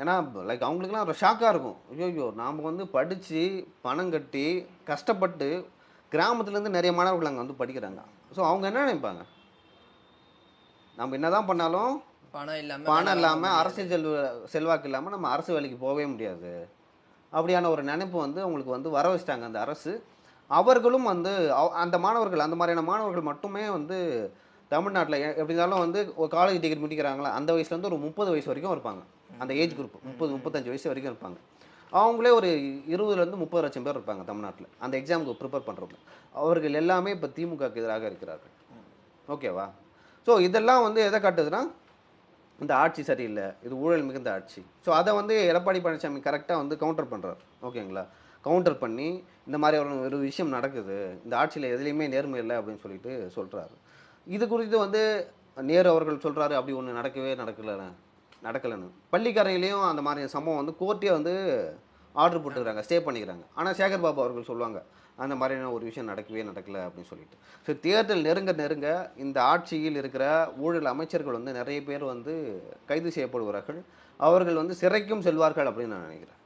ஏன்னா லைக் அவங்களுக்குலாம் ஒரு ஷாக்காக இருக்கும். ஐயோ நாம் வந்து படித்து பணம் கட்டி கஷ்டப்பட்டு கிராமத்துலேருந்து நிறைய மாணவர்கள் அங்கே வந்து படிக்கிறாங்க. ஸோ அவங்க என்ன நினைப்பாங்க? நம்ம என்னதான் பண்ணாலும் பணம் இல்லாம பணம் இல்லாமல் அரசியல் செல்வ செல்வாக்கு இல்லாமல் நம்ம அரசு வேலைக்கு போகவே முடியாது. அப்படியான ஒரு நினைப்பு வந்து அவங்களுக்கு வந்து வர வச்சிட்டாங்க அந்த அரசு. அவர்களும் வந்து அந்த மாணவர்கள் அந்த மாதிரியான மாணவர்கள் மட்டுமே வந்து தமிழ்நாட்டில் எப்படி இருந்தாலும் வந்து ஒரு காலேஜ் டிகிரி முடிக்கிறாங்களா அந்த வயசுலேருந்து ஒரு முப்பது வயசு வரைக்கும் இருப்பாங்க. அந்த ஏஜ் குரூப் முப்பது முப்பத்தஞ்சு வயசு வரைக்கும் இருப்பாங்க. அவங்களே ஒரு இருபதுலேருந்து முப்பது லட்சம் பேர் இருப்பாங்க தமிழ்நாட்டில். அந்த எக்ஸாமுக்கு ப்ரிப்பேர் பண்ணுறவங்க அவர்கள் எல்லாமே இப்போ திமுகக்கு எதிராக இருக்கிறார்கள். ஓகேவா? ஸோ இதெல்லாம் வந்து எதை காட்டுதுன்னா இந்த ஆட்சி சரியில்லை. இது ஊழல் மிகுந்த ஆட்சி. ஸோ அதை வந்து எடப்பாடி பழனிசாமி கரெக்டாக வந்து கவுண்டர் பண்ணுறாரு ஓகேங்களா? கவுண்டர் பண்ணி இந்த மாதிரி ஒரு ஒரு விஷயம் நடக்குது. இந்த ஆட்சியில் எதுலேயுமே நேர்மை இல்லை அப்படின்னு சொல்லிட்டு சொல்கிறாரு இது குறித்து வந்து நேரு அவர்கள் சொல்கிறாரு அப்படி ஒன்று நடக்கவே நடக்கலை நடக்கலைன்னு பள்ளிக்கரையிலையும் அந்த மாதிரி சம்பவம் வந்து கோர்ட்டே வந்து ஆர்டர் போட்டுக்கிறாங்க ஸ்டே பண்ணிக்கிறாங்க. ஆனால் சேகர் பாபு அவர்கள் சொல்லுவாங்க அந்த மாதிரியான ஒரு விஷயம் நடக்கவே நடக்கலை அப்படின்னு சொல்லிட்டு. ஸோ தேர்தல் நெருங்க நெருங்க இந்த ஆட்சியில் இருக்கிற ஊழல் அமைச்சர்கள் வந்து நிறைய பேர் வந்து கைது செய்யப்படுவார்கள். அவர்கள் வந்து சிறைக்கும் செல்வார்கள் அப்படின்னு நான் நினைக்கிறேன்.